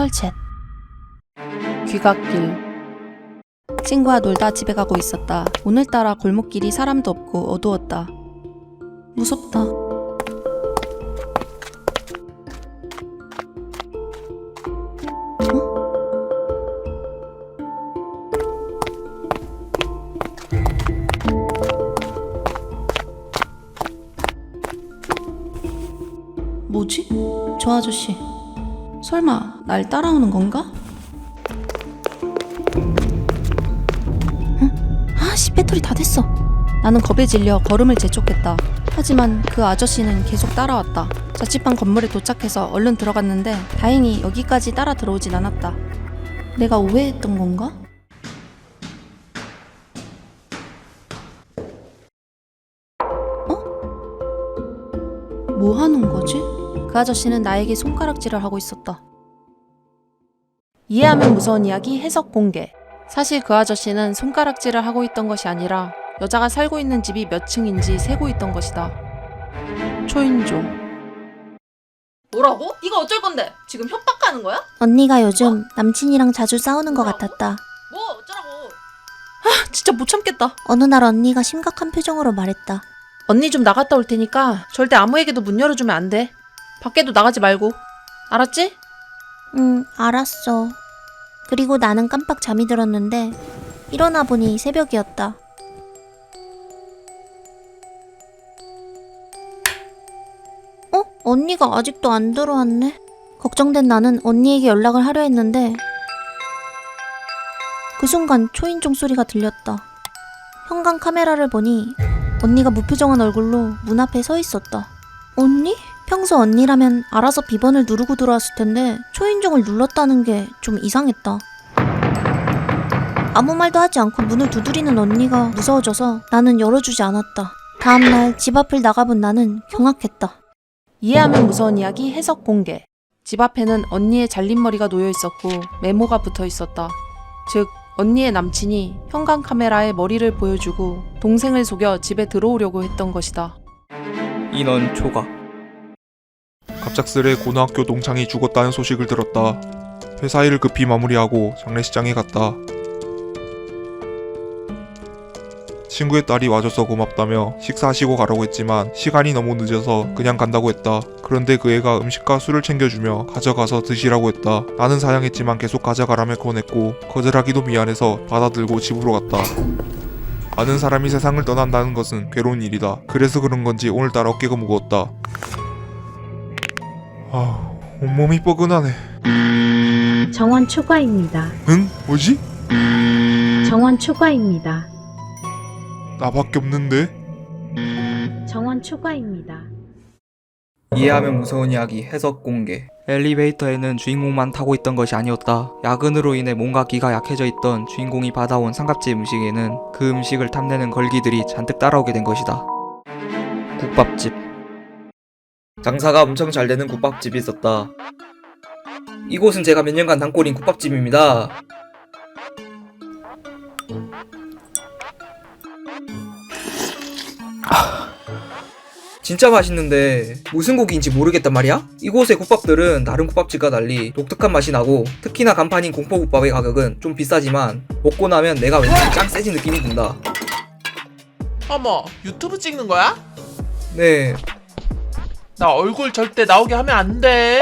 썰챗 귀갓길 친구와 놀다 집에 가고 있었다. 오늘따라 골목길이 사람도 없고 어두웠다. 무섭다. 어? 뭐지? 저 아저씨. 설마 날 따라오는 건가? 응? 아씨 배터리 다 됐어. 나는 겁에 질려 걸음을 재촉했다. 하지만 그 아저씨는 계속 따라왔다. 자취방 건물에 도착해서 얼른 들어갔는데 다행히 여기까지 따라 들어오진 않았다. 내가 오해했던 건가? 어? 뭐 하는 거지? 그 아저씨는 나에게 손가락질을 하고 있었다. 이해하면 무서운 이야기 해석 공개. 사실 그 아저씨는 손가락질을 하고 있던 것이 아니라 여자가 살고 있는 집이 몇 층인지 세고 있던 것이다. 초인종. 뭐라고? 네가 어쩔 건데? 지금 협박하는 거야? 언니가 요즘 남친이랑 자주 싸우는 것 같았다. 뭐 어쩌라고? 진짜 못 참겠다. 어느 날 언니가 심각한 표정으로 말했다. 언니 좀 나갔다 올 테니까 절대 아무에게도 문 열어주면 안 돼. 밖에도 나가지 말고. 알았지? 응, 알았어. 그리고 나는 깜빡 잠이 들었는데 일어나 보니 새벽이었다. 어? 언니가 아직도 안 들어왔네? 걱정된 나는 언니에게 연락을 하려 했는데 그 순간 초인종 소리가 들렸다. 현관 카메라를 보니 언니가 무표정한 얼굴로 문 앞에 서 있었다. 언니? 평소 언니라면 알아서 비번을 누르고 들어왔을 텐데 초인종을 눌렀다는 게 좀 이상했다. 아무 말도 하지 않고 문을 두드리는 언니가 무서워져서 나는 열어주지 않았다. 다음날 집 앞을 나가본 나는 경악했다. 이해하면 무서운 이야기 해석 공개. 집 앞에는 언니의 잘린 머리가 놓여 있었고 메모가 붙어 있었다. 즉, 언니의 남친이 현관 카메라에 머리를 보여주고 동생을 속여 집에 들어오려고 했던 것이다. 인원 초과. 갑작스레 고등학교 동창이 죽었다는 소식을 들었다. 회사 일을 급히 마무리하고 장례식장에 갔다. 친구의 딸이 와줘서 고맙다며 식사하시고 가라고 했지만 시간이 너무 늦어서 그냥 간다고 했다. 그런데 그 애가 음식과 술을 챙겨주며 가져가서 드시라고 했다. 나는 사양했지만 계속 가져가라며 권했고 거절하기도 미안해서 받아들고 집으로 갔다. 아는 사람이 세상을 떠난다는 것은 괴로운 일이다. 그래서 그런 건지 오늘따라 어깨가 무거웠다. 아, 온몸이 뻐근하네. 정원 초과입니다. 응? 뭐지? 정원 초과입니다. 나밖에 없는데? 정원 초과입니다. 이해하면 무서운 이야기 해석 공개. 엘리베이터에는 주인공만 타고 있던 것이 아니었다. 야근으로 인해 몸과 기가 약해져 있던 주인공이 받아온 상갑집 음식에는 그 음식을 탐내는 걸기들이 잔뜩 따라오게 된 것이다. 국밥집. 장사가 엄청 잘 되는 국밥집이 있었다. 이곳은 제가 몇 년간 단골인 국밥집입니다. 진짜 맛있는데 무슨 고기인지 모르겠단 말이야? 이곳의 국밥들은 다른 국밥집과 달리 독특한 맛이 나고 특히나 간판인 공포국밥의 가격은 좀 비싸지만 먹고 나면 내가 왠지 짱 세진 느낌이 든다. 어머 유튜브 찍는 거야? 네, 나 얼굴 절대 나오게 하면 안 돼.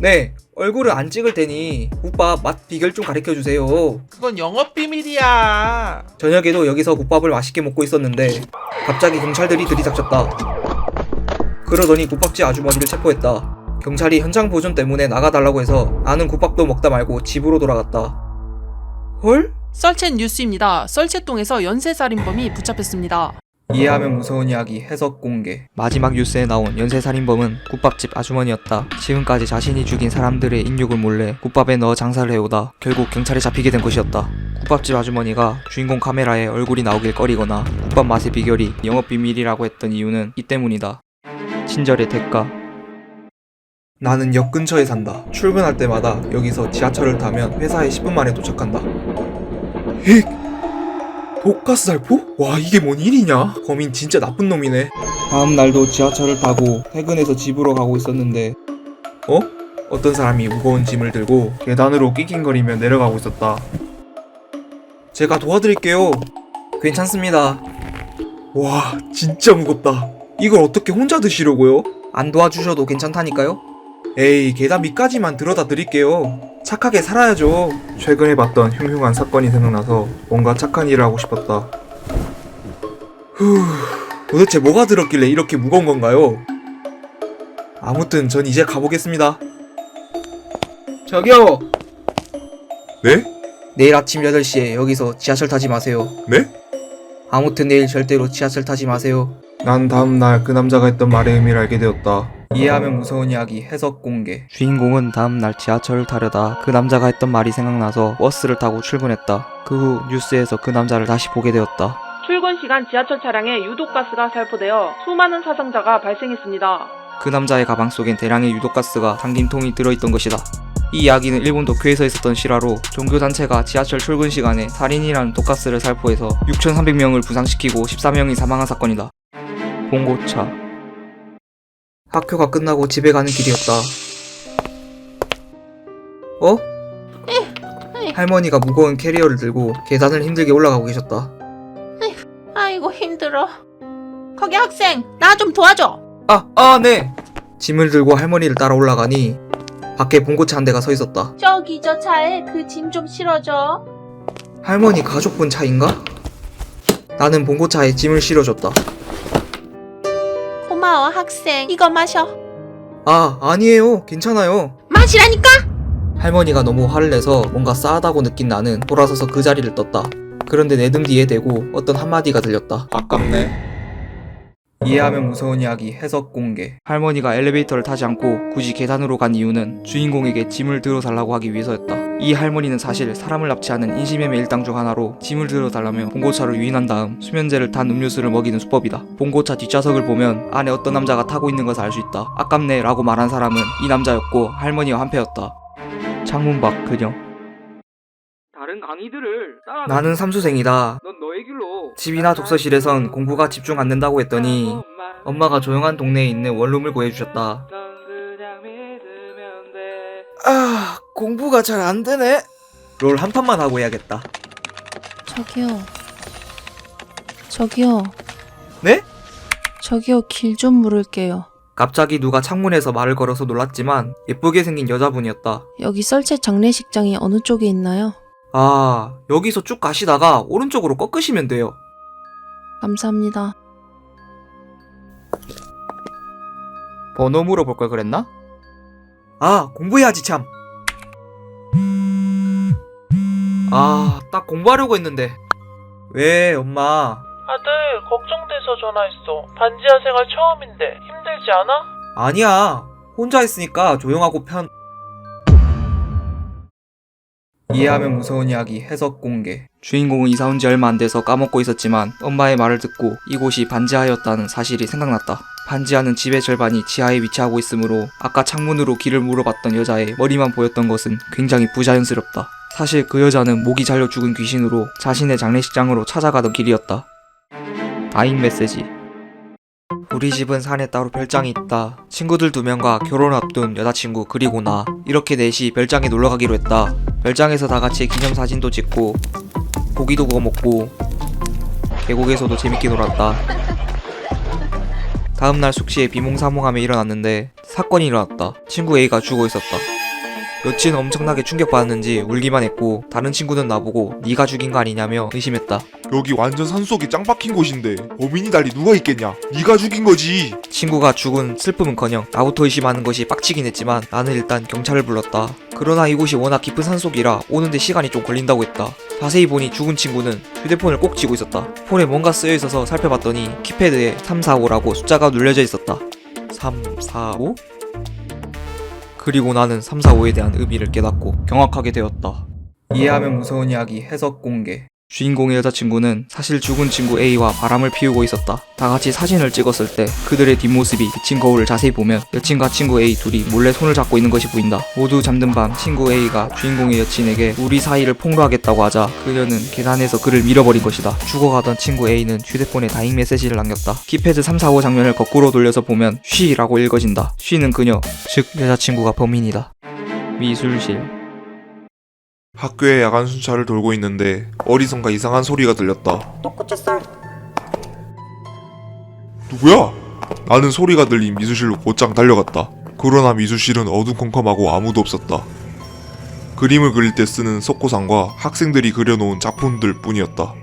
네 얼굴을 안 찍을 테니 국밥 맛 비결 좀 가르쳐 주세요. 그건 영업 비밀이야. 저녁에도 여기서 국밥을 맛있게 먹고 있었는데 갑자기 경찰들이 들이닥쳤다. 그러더니 국밥집 아주머니를 체포했다. 경찰이 현장 보존 때문에 나가달라고 해서 나는 국밥도 먹다 말고 집으로 돌아갔다. 헐? 썰챗 뉴스입니다. 썰챗동에서 연쇄살인범이 붙잡혔습니다. 이해하면 무서운 이야기 해석 공개. 마지막 뉴스에 나온 연쇄살인범은 국밥집 아주머니였다. 지금까지 자신이 죽인 사람들의 인육을 몰래 국밥에 넣어 장사를 해오다 결국 경찰에 잡히게 된 것이었다. 국밥집 아주머니가 주인공 카메라에 얼굴이 나오길 꺼리거나 국밥 맛의 비결이 영업 비밀이라고 했던 이유는 이 때문이다. 친절의 대가. 나는 역 근처에 산다. 출근할 때마다 여기서 지하철을 타면 회사에 10분 만에 도착한다. 헥 독가스 살포? 와 이게 뭔 일이냐? 범인 진짜 나쁜 놈이네. 다음 날도 지하철을 타고 퇴근해서 집으로 가고 있었는데 어? 어떤 사람이 무거운 짐을 들고 계단으로 낑낑거리며 내려가고 있었다. 제가 도와드릴게요. 괜찮습니다. 와, 진짜 무겁다. 이걸 어떻게 혼자 드시려고요? 안 도와주셔도 괜찮다니까요? 에이, 계단 밑까지만 들어다 드릴게요. 착하게 살아야죠. 최근에 봤던 흉흉한 사건이 생각나서 뭔가 착한 일을 하고 싶었다. 후, 도대체 뭐가 들었길래 이렇게 무거운 건가요? 아무튼 전 이제 가보겠습니다. 저기요! 네? 내일 아침 8시에 여기서 지하철 타지 마세요. 네? 아무튼 내일 절대로 지하철 타지 마세요. 난 다음날 그 남자가 했던 말의 의미를 알게 되었다. 이해하면 무서운 이야기 해석 공개. 주인공은 다음날 지하철을 타려다 그 남자가 했던 말이 생각나서 버스를 타고 출근했다. 그 후 뉴스에서 그 남자를 다시 보게 되었다. 출근 시간 지하철 차량에 유독가스가 살포되어 수많은 사상자가 발생했습니다. 그 남자의 가방 속엔 대량의 유독가스가 담긴 통이 들어있던 것이다. 이 이야기는 일본 도쿄에서 있었던 실화로 종교단체가 지하철 출근 시간에 살인이라는 독가스를 살포해서 6,300명을 부상시키고 14명이 사망한 사건이다. 봉고차 학교가 끝나고 집에 가는 길이었다. 어? 할머니가 무거운 캐리어를 들고 계단을 힘들게 올라가고 계셨다. 아이고 힘들어. 거기 학생 나 좀 도와줘. 아, 아, 네! 짐을 들고 할머니를 따라 올라가니 밖에 봉고차 한 대가 서 있었다. 저기 저 차에 그 짐 좀 실어줘. 할머니 가족분 차인가? 나는 봉고차에 짐을 실어줬다. 고마워 학생. 이거 마셔. 아, 아니에요. 괜찮아요. 마시라니까. 할머니가 너무 화를 내서 뭔가 싸하다고 느낀 나는 돌아서서 그 자리를 떴다. 그런데 내 등 뒤에 대고 어떤 한마디가 들렸다. 아깝네. 이해하면 무서운 이야기 해석 공개. 할머니가 엘리베이터를 타지 않고 굳이 계단으로 간 이유는 주인공에게 짐을 들어달라고 하기 위해서였다. 이 할머니는 사실 사람을 납치하는 인신매매 일당 중 하나로 짐을 들어달라며 봉고차를 유인한 다음 수면제를 탄 음료수를 먹이는 수법이다. 봉고차 뒷좌석을 보면 안에 어떤 남자가 타고 있는 것을 알 수 있다. 아깝네 라고 말한 사람은 이 남자였고 할머니와 한패였다. 창문 밖 그녀. 다른 강의들을 따라 나는 삼수생이다. 넌 너의 길로 집이나 독서실에선 공부가 집중 안 된다고 했더니 엄마가 조용한 동네에 있는 원룸을 구해주셨다. 아, 공부가 잘 안 되네. 롤 한 판만 하고 해야겠다. 저기요. 저기요. 네? 저기요, 길 좀 물을게요. 갑자기 누가 창문에서 말을 걸어서 놀랐지만 예쁘게 생긴 여자분이었다. 여기 썰채 장례식장이 어느 쪽에 있나요? 아, 여기서 쭉 가시다가 오른쪽으로 꺾으시면 돼요. 감사합니다. 번호 물어볼 걸 그랬나? 아, 공부해야지 참. 아, 딱 공부하려고 했는데. 왜, 엄마? 아들 걱정돼서 전화했어 반지하 생활 처음인데 힘들지 않아? 아니야. 혼자 있으니까 조용하고 편. 이해하면 무서운 이야기 해석 공개. 주인공은 이사 온 지 얼마 안 돼서 까먹고 있었지만 엄마의 말을 듣고 이곳이 반지하였다는 사실이 생각났다. 반지하는 집의 절반이 지하에 위치하고 있으므로 아까 창문으로 길을 물어봤던 여자의 머리만 보였던 것은 굉장히 부자연스럽다. 사실 그 여자는 목이 잘려 죽은 귀신으로 자신의 장례식장으로 찾아가던 길이었다. 다잉 메시지. 우리 집은 산에 따로 별장이 있다. 친구들 두 명과 결혼 앞둔 여자친구 그리고 나 이렇게 넷이 별장에 놀러 가기로 했다. 별장에서 다 같이 기념 사진도 찍고 고기도 구워 먹고 계곡에서도 재밌게 놀았다. 다음 날 숙시에 비몽사몽함에 일어났는데 사건이 일어났다. 친구 A가 죽어 있었다. 여친 엄청나게 충격받았는지 울기만 했고 다른 친구는 나보고 네가 죽인 거 아니냐며 의심했다. 여기 완전 산속이 짱 박힌 곳인데 범인이 달리 누가 있겠냐? 네가 죽인 거지. 친구가 죽은 슬픔은커녕 나부터 의심하는 것이 빡치긴 했지만 나는 일단 경찰을 불렀다. 그러나 이곳이 워낙 깊은 산속이라 오는데 시간이 좀 걸린다고 했다. 자세히 보니 죽은 친구는 휴대폰을 꼭 쥐고 있었다. 폰에 뭔가 쓰여 있어서 살펴봤더니 키패드에 345라고 숫자가 눌려져 있었다. 345? 그리고 나는 345에 대한 의미를 깨닫고 경악하게 되었다. 이해하면 무서운 이야기 해석 공개. 주인공의 여자친구는 사실 죽은 친구 A와 바람을 피우고 있었다. 다 같이 사진을 찍었을 때 그들의 뒷모습이 비친 거울을 자세히 보면 여친과 친구 A 둘이 몰래 손을 잡고 있는 것이 보인다. 모두 잠든 밤 친구 A가 주인공의 여친에게 우리 사이를 폭로하겠다고 하자 그녀는 계단에서 그를 밀어버린 것이다. 죽어가던 친구 A는 휴대폰에 다잉 메시지를 남겼다. 키패드 345 장면을 거꾸로 돌려서 보면 쉬라고 읽어진다. 쉬는 그녀, 즉 여자친구가 범인이다. 미술실 학교에 야간 순찰을 돌고 있는데 어디선가 이상한 소리가 들렸다. 누구야? 나는 소리가 들린 미술실로 곧장 달려갔다. 그러나 미술실은 어두컴컴하고 아무도 없었다. 그림을 그릴 때 쓰는 석고상과 학생들이 그려놓은 작품들 뿐이었다.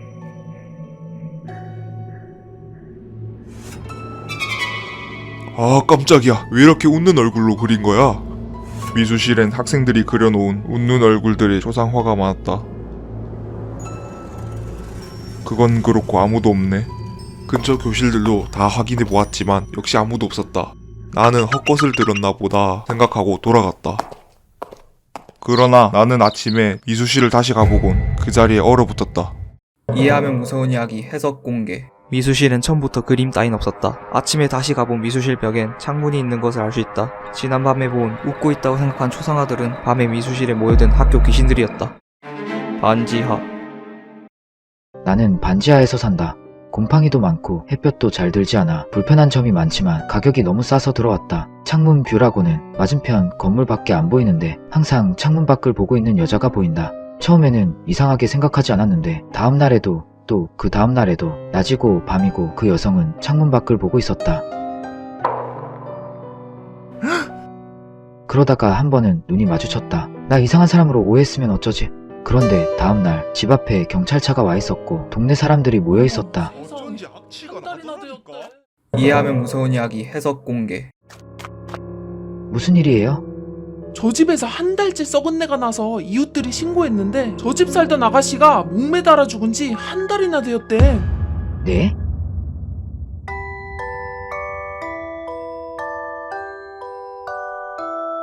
아 깜짝이야 왜 이렇게 웃는 얼굴로 그린 거야? 미술실엔 학생들이 그려놓은 웃는 얼굴들의 초상화가 많았다. 그건 그렇고 아무도 없네. 근처 교실들도 다 확인해 보았지만 역시 아무도 없었다. 나는 헛것을 들었나 보다 생각하고 돌아갔다. 그러나 나는 아침에 미술실을 다시 가보곤 그 자리에 얼어붙었다. 이해하면 무서운 이야기 해석 공개 미술실엔 처음부터 그림 따윈 없었다. 아침에 다시 가본 미술실 벽엔 창문이 있는 것을 알 수 있다. 지난밤에 본 웃고 있다고 생각한 초상화들은 밤에 미술실에 모여든 학교 귀신들이었다. 반지하 나는 반지하에서 산다. 곰팡이도 많고 햇볕도 잘 들지 않아 불편한 점이 많지만 가격이 너무 싸서 들어왔다. 창문 뷰라고는 맞은편 건물 밖에 안 보이는데 항상 창문 밖을 보고 있는 여자가 보인다. 처음에는 이상하게 생각하지 않았는데 다음 날에도 또 그 다음 날에도 낮이고 밤이고 그 여성은 창문 밖을 보고 있었다. 그러다가 한 번은 눈이 마주쳤다. 나 이상한 사람으로 오해했으면 어쩌지? 그런데 다음날 집 앞에 경찰차가 와 있었고 동네 사람들이 모여 있었다. 이해하면 무서운 이야기 해석 공개 무슨 일이에요? 저 집에서 한 달째 썩은 내가 나서 이웃들이 신고했는데 저 집 살던 아가씨가 목매달아 죽은 지 한 달이나 되었대. 네?